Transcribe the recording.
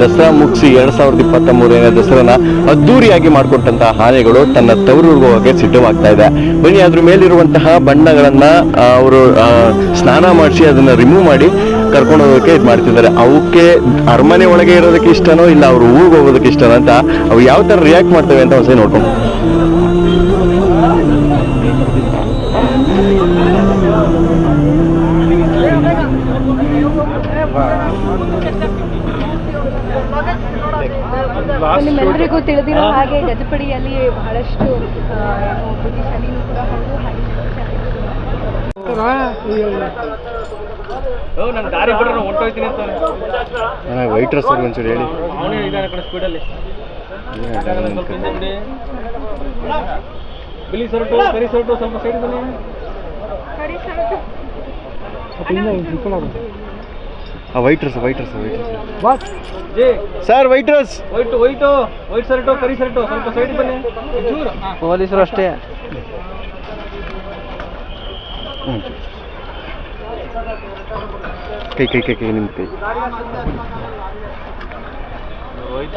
ದಸರಾ ಮುಗಿಸಿ ಎರಡ್ ಸಾವಿರದ ಇಪ್ಪತ್ತ ಮೂರನೇ ದಸರಾನ ಅದ್ದೂರಿಯಾಗಿ ಮಾಡಿಕೊಟ್ಟಂತಹ ಆನೆಗಳು ತನ್ನ ತವರೂರಿಗೆ ಹೋಗಕ್ಕೆ ಸಿದ್ಧವಾಗ್ತಾ ಇದೆ. ಬನ್ನಿ, ಅದ್ರ ಮೇಲಿರುವಂತಹ ಬಣ್ಣಗಳನ್ನ ಅವರು ಸ್ನಾನ ಮಾಡಿಸಿ ಅದನ್ನ ರಿಮೂವ್ ಮಾಡಿ ಕರ್ಕೊಂಡು ಹೋಗೋಕೆ ಇದು ಮಾಡ್ತಿದ್ದಾರೆ. ಅವಕ್ಕೆ ಅರಮನೆ ಒಳಗೆ ಇರೋದಕ್ಕೆ ಇಷ್ಟನೋ ಇಲ್ಲ ಅವ್ರು ಊರಿಗೆ ಹೋಗೋದಕ್ಕೆ ಇಷ್ಟನೋ ಅಂತ ಅವು ಯಾವ ತರ ರಿಯಾಕ್ಟ್ ಮಾಡ್ತವೆ ಅಂತ ಒಂದ್ಸರಿ ನೋಡ್ಕೊಂಡು ನಿಮ್ಮೆಲ್ಲರಿಗೂ ತಿಳಿದಿರೋ ಹಾಗೆ ಗಜಪಡಿಯಲ್ಲಿ ಬಹಳಷ್ಟು ಬುದ್ಧಿಶಾಲಿನೂ ಕೂಡ ಹೌದು ಹಾಗೆ ನಾನು ದಾರಿ ಬಿಡ್ರೆ ಹೊಂಟೋಯ್ತೀನಿ ಅಂತ ವೈಟ್ ಡ್ರೆಸ್ ಒಂಚೂರು ಹೇಳಿ. ಅವನೇ ಇದ್ದಾನೆ ಕಡೆ ಸ್ಪೀಡಲ್ಲಿ. ಸ್ವಲ್ಪ ಹಿಂದೆ ಬಿಡಿ ಬಿಳಿ ಸರ್ಟು ಕರಿ ಸರ್ಟು ಸ್ವಲ್ಪ ಸೈಡ್ ಬನ್ನಿ. Waitress waitress waitress boss ji sir waitress white white white shirt ಕರಿ ಶರ್ಟ್ ಸ್ವಲ್ಪ ಸೈಡ್ ಬನ್ನಿ ಪೊಲೀಸರು ಅಷ್ಟೇ ಕೈ ಕೈ ಕೈ ಕೈ ನಿಮ್ಮ ಕೈ ವೈಟ್